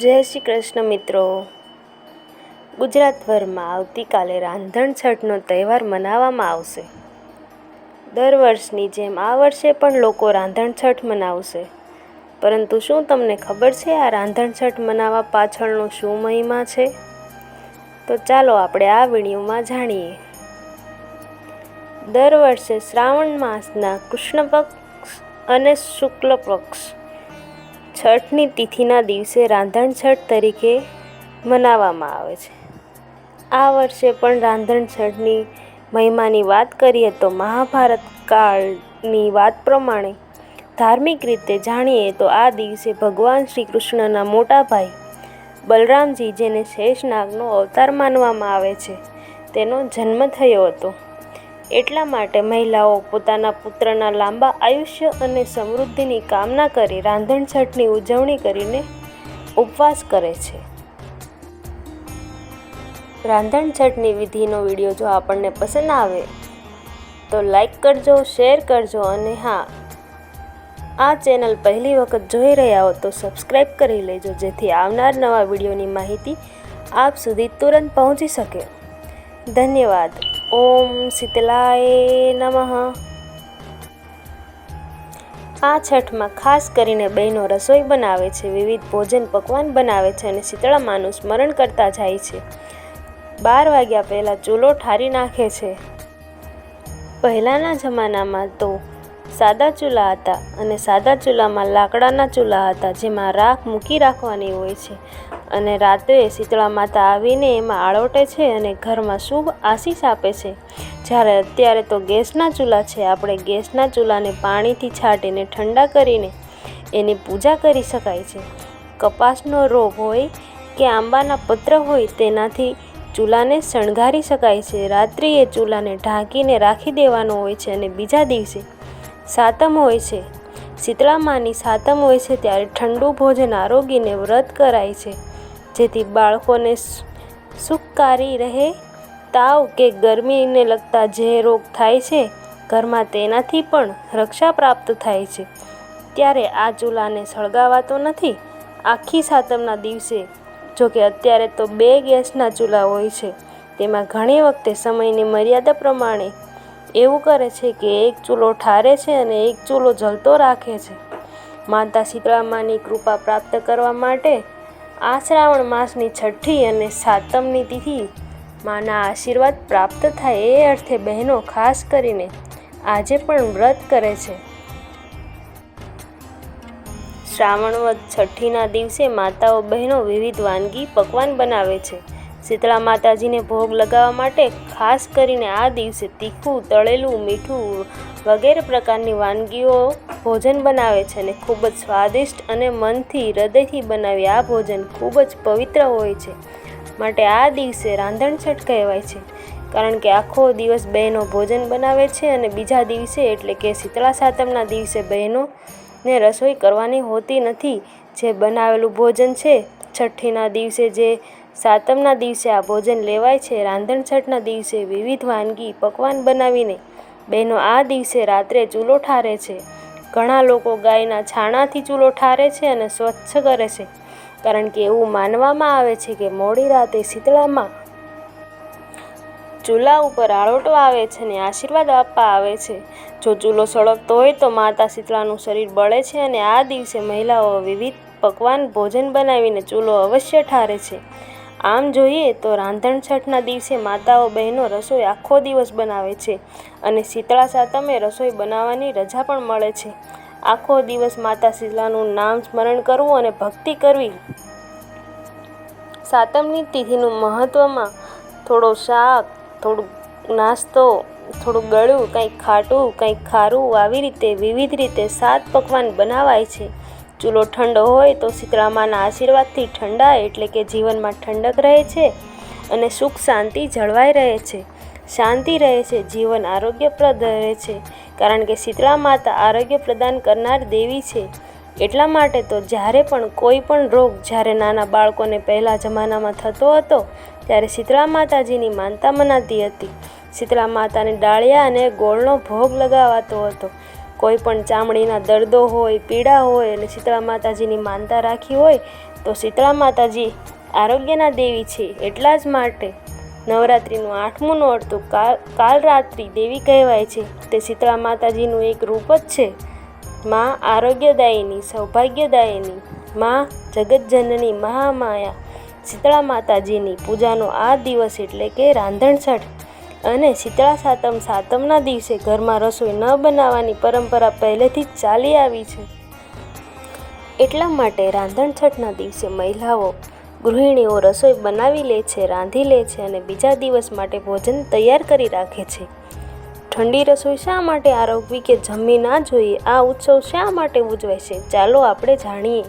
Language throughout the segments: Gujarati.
જય શ્રી કૃષ્ણ મિત્રો. ગુજરાતભરમાં આવતીકાલે રાંધણ છઠનો તહેવાર મનાવવામાં આવશે. દર વર્ષની જેમ આ વર્ષે પણ લોકો રાંધણ છઠ મનાવશે. પરંતુ શું તમને ખબર છે આ રાંધણ છઠ મનાવવા પાછળનો શું મહિમા છે? તો ચાલો આપણે આ વિડીયોમાં જાણીએ. દર વર્ષે શ્રાવણ માસના કૃષ્ણ પક્ષ અને શુક્લ પક્ષ છઠની તિથિના દિવસે રાંધણ છઠ તરીકે મનાવવામાં આવે છે. આ વર્ષે પણ રાંધણ છઠની મહિમાની વાત કરીએ તો મહાભારત કાળની વાત પ્રમાણે ધાર્મિક રીતે જાણીએ તો આ દિવસે ભગવાન શ્રી કૃષ્ણના મોટા ભાઈ બલરામજી જેને શેષનાગનો અવતાર માનવામાં આવે છે, તેનો જન્મ થયો હતો. એટલા માટે મહિલાઓ પોતાના પુત્રના લાંબા આયુષ્ય અને સમૃદ્ધિની કામના કરી રાંધણ છઠની ઉજવણી કરીને ઉપવાસ કરે છે. રાંધણ છઠની વિધિનો વીડિયો જો આપણને પસંદ આવે, તો લાઈક કરજો, શેર કરજો અને હા, આ ચેનલ પહેલી વખત જોઈ રહ્યા હો તો સબસ્ક્રાઈબ કરી લેજો, જેથી આવનાર નવા વિડીયોની માહિતી આપ સુધી તુરંત પહોંચી શકે. ધન્યવાદ. ઓમ શીતલાય નમઃ આ છઠમાં ખાસ કરીને બહેનો રસોઈ બનાવે છે, વિવિધ ભોજન પકવાન બનાવે છે અને શીતળા માનું સ્મરણ કરતા જાય છે. બાર વાગ્યા પહેલાં ચૂલો ઠારી નાખે છે. પહેલાંના જમાનામાં તો સાદા ચૂલા હતા અને સાદા ચૂલામાં લાકડાના ચૂલા હતા, જેમાં રાખ મૂકી રાખવાની હોય છે. અને રાત્રે શીતળા માતા આવીને એમાં આળોટે છે અને ઘરમાં શુભ આશીષ આપે છે. જ્યારે અત્યારે તો ગેસના ચૂલા છે, આપણે ગેસના ચૂલાને પાણીથી છાંટીને ઠંડા કરીને એની પૂજા કરી શકાય છે. કપાસનો રોગ હોય કે આંબાના પત્ર હોય તેનાથી ચૂલાને શણગારી શકાય છે. રાત્રિ એ ચૂલાને ઢાંકીને રાખી દેવાનો હોય છે અને બીજા દિવસે સાતમ હોય છે. શીતળા માની સાતમ હોય છે ત્યારે ઠંડુ ભોજન આરોગીને વ્રત કરાય છે. જેથી બાળકોને સુખકારી રહે. તાવ કે ગરમીને લગતા જે રોગ થાય છે, ઘરમાં તેનાથી પણ રક્ષા પ્રાપ્ત થાય છે. ત્યારે આ ચૂલાને સળગાવાતો નથી. આખી સાતમના દિવસે જો કે અત્યારે તો બે ગેસના ચૂલા હોય છે. તેમાં ઘણી વખતે સમયની મર્યાદા પ્રમાણે એવું કરે છે કે એક ચૂલો ઠારે છે અને એક ચૂલો જલતો રાખે છે. માતા શીતળામાની કૃપા પ્રાપ્ત કરવા માટે આ શ્રાવણ માસની છઠ્ઠી અને સાતમની તિથિ માના આશીર્વાદ પ્રાપ્ત થાય એ અર્થે બહેનો ખાસ કરીને આજે પણ વ્રત કરે છે. શ્રાવણ વધ છઠ્ઠીના દિવસે માતાઓ બહેનો વિવિધ વાનગી પકવાન બનાવે છે. શીતળા માતાજીને ભોગ લગાવવા માટે ખાસ કરીને આ દિવસે તીખું, તળેલું, મીઠું વગેરે પ્રકારની વાનગીઓ ભોજન બનાવે છે અને ખૂબ જ સ્વાદિષ્ટ અને મનથી, હૃદયથી બનાવી આ ભોજન ખૂબ જ પવિત્ર હોય છે. માટે આ દિવસે રાંધણછટ કહેવાય છે. કારણ કે આખો દિવસ બહેનો ભોજન બનાવે છે અને બીજા દિવસે એટલે કે શીતળા સાતમના દિવસે બહેનોને રસોઈ કરવાની હોતી નથી. જે બનાવેલું ભોજન છે, છઠ્ઠીના દિવસે જે સાતમના દિવસે આ ભોજન લેવાય છે. રાંધણછઠના દિવસે વિવિધ વાનગી પકવાન બનાવીને બહેનો આ દિવસે રાત્રે ચૂલો ઠારે છે. ઘણા લોકો ગાયના છાણાથી ચૂલો ઠારે છે અને સ્વચ્છ કરે છે. કારણ કે એવું માનવામાં આવે છે કે મોડી રાતે શીતળામાં ચૂલા ઉપર આળોટો આવે છે અને આશીર્વાદ આપવા આવે છે. જો ચૂલો સળગતો હોય તો માતા શીતળાનું શરીર બળે છે અને આ દિવસે મહિલાઓ વિવિધ પકવાન ભોજન બનાવીને ચૂલો અવશ્ય ઠારે છે. આમ જોઈએ તો રાંધણ છઠના દિવસે માતાઓ, બહેનો રસોઈ આખો દિવસ બનાવે છે અને શીતળા સાતમે રસોઈ બનાવવાની રજા પણ મળે છે. આખો દિવસ માતા શીતળાનું નામ સ્મરણ કરવું અને ભક્તિ કરવી સાતમની તિથિનું મહત્ત્વમાં થોડો શાક થોડુંક નાસ્તો, થોડું ગળ્યું કંઈક ખાટું કંઈક ખારું, આવી રીતે વિવિધ રીતે સાત પકવાન બનાવાય છે. ચૂલો ઠંડો હોય તો શીતળામાના આશીર્વાદથી ઠંડા એટલે કે જીવનમાં ઠંડક રહે છે અને સુખ શાંતિ જળવાઈ રહે છે. શાંતિ રહે છે, જીવન આરોગ્યપ્રદ રહે છે, કારણ કે શીતળા માતા આરોગ્ય પ્રદાન કરનાર દેવી છે. એટલા માટે તો જ્યારે પણ કોઈ પણ રોગ જ્યારે નાના બાળકોને પહેલાં જમાનામાં થતો હતો, ત્યારે શીતળા માતાજીની માનતા મનાતી હતી. શીતળા માતાને ડાળિયા અને ગોળનો ભોગ લગાવાતો હતો. કોઈ પણ ચામડીના દર્દો હોય, પીડા હોય અને શીતળા માતાજીની માનતા રાખી હોય, તો શીતળા માતાજી આરોગ્યના દેવી છે એટલા જ માટે. નવરાત્રિનું આઠમું નોરતું કાલ કાલરાત્રિ દેવી કહેવાય છે. તે શીતળા માતાજીનું એક રૂપ જ છે. મા આરોગ્યદાયીની, સૌભાગ્યદાયીની, મા જગતજનની મહામાયા. શીતળા માતાજીની પૂજાનો આ દિવસ એટલે કે રાંધણછઠ અને શીતળા સાતમ સાતમના દિવસે ઘરમાં રસોઈ ન બનાવવાની પરંપરા પહેલેથી જ ચાલી આવી છે. એટલા માટે રાંધણછઠના દિવસે મહિલાઓ ગૃહિણીઓ રસોઈ બનાવી લે છે, રાંધી લે છે અને બીજા દિવસ માટે ભોજન તૈયાર કરી રાખે છે. ઠંડી રસોઈ શા માટે આરોગવી કે જમી ના જોઈએ? આ ઉત્સવ શા માટે ઉજવાય છે? ચાલો આપણે જાણીએ.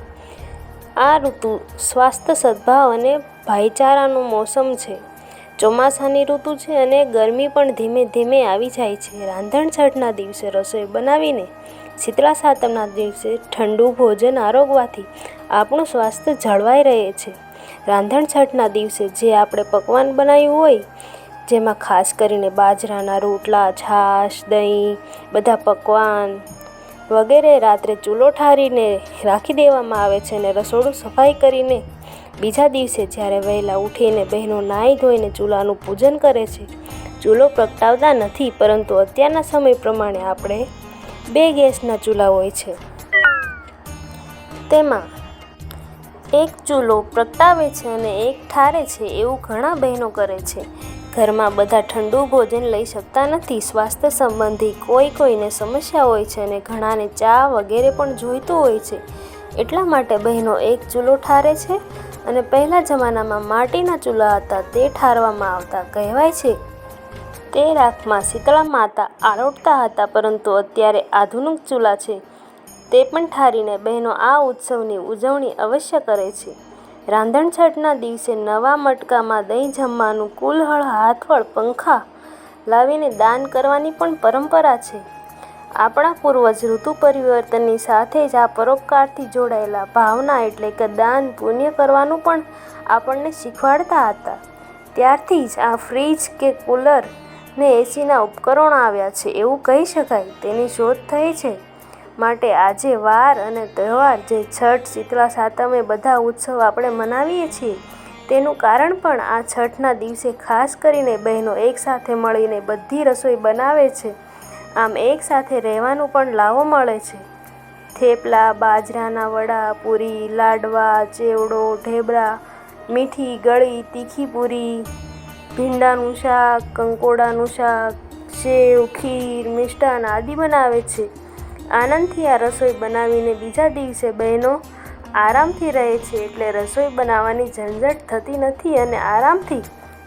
આ ઋતુ સ્વાસ્થ્ય સદભાવ અને ભાઈચારાનો મોસમ છે. ચોમાસાની ઋતુ છે અને ગરમી પણ ધીમે ધીમે આવી જાય છે. રાંધણ છઠના દિવસે રસોઈ બનાવીને શીતળા સાતમના દિવસે ઠંડુ ભોજન આરોગવાથી આપણું સ્વાસ્થ્ય જળવાઈ રહે છે. રાંધણ છઠના દિવસે જે આપણે પકવાન બનાવ્યું હોય, જેમાં ખાસ કરીને બાજરાના રોટલા, છાશ, દહીં, બધા પકવાન વગેરે રાત્રે ચૂલો ઠારીને રાખી દેવામાં આવે છે અને રસોડું સફાઈ કરીને બીજા દિવસે જ્યારે વહેલા ઉઠીને બહેનો નાહી ધોઈને ચૂલાનું પૂજન કરે છે, ચૂલો પ્રગટાવતા નથી, પરંતુ અત્યારના સમય પ્રમાણે આપણે બે ગેસના ચૂલા હોય છે. તેમાં એક ચૂલો પ્રગટાવે છે અને એક ઠારે છે એવું ઘણા બહેનો કરે છે. ઘરમાં બધા ઠંડુ ભોજન લઈ શકતા નથી, સ્વાસ્થ્ય સંબંધી કોઈ કોઈને સમસ્યા હોય છે અને ઘણાને ચા વગેરે પણ જોઈતું હોય છે. એટલા માટે બહેનો એક ચૂલો ઠારે છે અને પહેલા જમાનામાં માટીના ચૂલા હતા તે ઠારવામાં આવતા કહેવાય છે. તે રાખમાં શીતળા માતા આરોટતા હતા, પરંતુ અત્યારે આધુનિક ચૂલા છે. તે પણ ઠારીને બહેનો આ ઉત્સવની ઉજવણી અવશ્ય કરે છે. રાંધણછઠના દિવસે નવા મટકામાં દહીં જમવાનું કુલહળ હાથવળ પંખા લાવીને દાન કરવાની પણ પરંપરા છે. આપણા પૂર્વજ ઋતુ પરિવર્તનની સાથે જ આ પરોપકારથી જોડાયેલા ભાવના એટલે કે દાન પુણ્ય કરવાનું પણ આપણને શીખવાડતા હતા. ત્યારથી જ આ ફ્રીજ કે કુલર ને એસીના ઉપકરણો આવ્યા છે, એવું કહી શકાય. તેની શોધ થઈ છે. માટે આજે વાર અને તહેવાર જે છઠ, શીતળા, સાતમે બધા ઉત્સવ આપણે મનાવીએ છીએ, તેનું કારણ પણ આ છઠના દિવસે ખાસ કરીને બહેનો એકસાથે મળીને બધી રસોઈ બનાવે છે. આમ એકસાથે રહેવાનું પણ લાવો મળે છે. થેપલા, બાજરાના વડા, પૂરી, લાડવા, ચેવડો, ઢેબરા, મીઠી, ગળી, તીખી પૂરી, ભીંડાનું શાક, કંકોડાનું શાક, સેવ, ખીર, મિષ્ટાન આદિ બનાવે છે. આનંદથી આ રસોઈ બનાવીને બીજા દિવસે બહેનો આરામથી રહે છે એટલે રસોઈ બનાવવાની ઝંઝટ થતી નથી અને આરામથી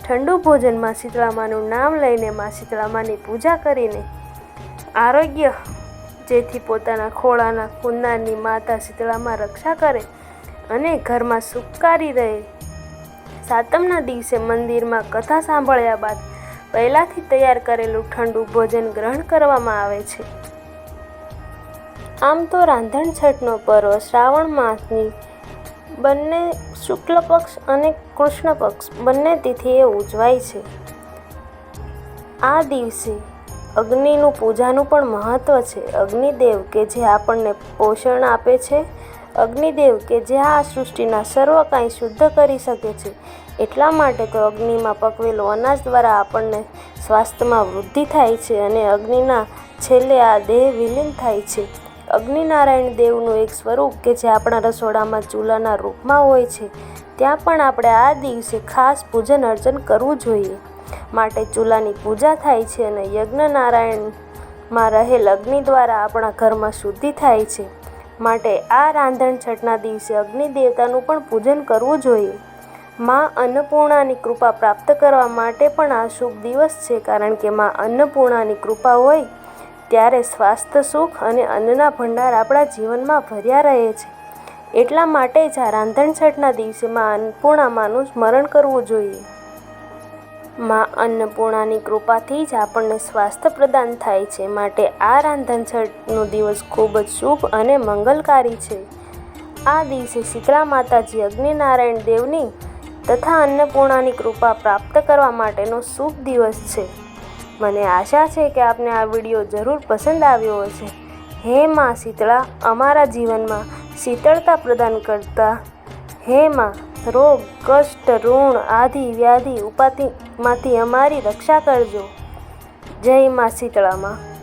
ઠંડુ ભોજનમાં શીતળામાનું નામ લઈને માં શીતળામાની પૂજા કરીને આરોગ્ય, જેથી પોતાના ખોળાના કુંદારની માતા શીતળામાં રક્ષા કરે અને ઘરમાં સુખકારી રહે. સાતમના દિવસે મંદિરમાં કથા સાંભળ્યા બાદ પહેલાંથી તૈયાર કરેલું ઠંડુ ભોજન ગ્રહણ કરવામાં આવે છે. આમ તો રાંધણછઠનો પર્વ શ્રાવણ માસની બંને શુક્લ પક્ષ અને કૃષ્ણ પક્ષ બંને તિથિએ ઉજવાય છે. આ દિવસે અગ્નિનું પૂજાનું પણ મહત્ત્વ છે. અગ્નિદેવ કે જે આપણને પોષણ આપે છે, અગ્નિદેવ કે જે આ સૃષ્ટિના સર્વ કાંઈ શુદ્ધ કરી શકે છે, એટલા માટે તો અગ્નિમાં પકવેલું અનાજ દ્વારા આપણને સ્વાસ્થ્યમાં વૃદ્ધિ થાય છે અને અગ્નિના છેલ્લે આ દેહ વિલીન થાય છે. અગ્નિનારાયણ દેવનું એક સ્વરૂપ કે જે આપણા રસોડામાં ચૂલાના રૂપમાં હોય છે, ત્યાં પણ આપણે આ દિવસે ખાસ પૂજન અર્ચન કરવું જોઈએ. માટે ચૂલાની પૂજા થાય છે અને યજ્ઞ નારાયણમાં રહેલ અગ્નિ દ્વારા આપણા ઘરમાં શુદ્ધિ થાય છે. માટે આ રાંધણ છઠના દિવસે અગ્નિ દેવતાનું પણ પૂજન કરવું જોઈએ. માં અન્નપૂર્ણાની કૃપા પ્રાપ્ત કરવા માટે પણ આ શુભ દિવસ છે, કારણ કે માં અન્નપૂર્ણાની કૃપા હોય ત્યારે સ્વાસ્થ્ય સુખ અને અન્નના ભંડાર આપણા જીવનમાં ભર્યા રહે છે. એટલા માટે જ આ રાંધણછઠના દિવસે માં અન્નપૂર્ણામાનું સ્મરણ કરવું જોઈએ. માં અન્નપૂર્ણાની કૃપાથી જ આપણને સ્વાસ્થ્ય પ્રદાન થાય છે. માટે આ રાંધણછઠનો દિવસ ખૂબ જ શુભ અને મંગલકારી છે. આ દિવસે શીતળા માતાજી, અગ્નિનારાયણ દેવની તથા અન્નપૂર્ણાની કૃપા પ્રાપ્ત કરવા માટેનો શુભ દિવસ છે. મને આશા છે કે આપને આ વીડિયો જરૂર પસંદ આવ્યો હશે. હે માં શીતળા, અમારા જીવનમાં શીતળતા પ્રદાન કરતા હે માં રોગ કષ્ટ ઋણ આદિ વ્યાધિ ઉપાધિમાંથી અમારી રક્ષા કરજો. જય માં શીતળામાં.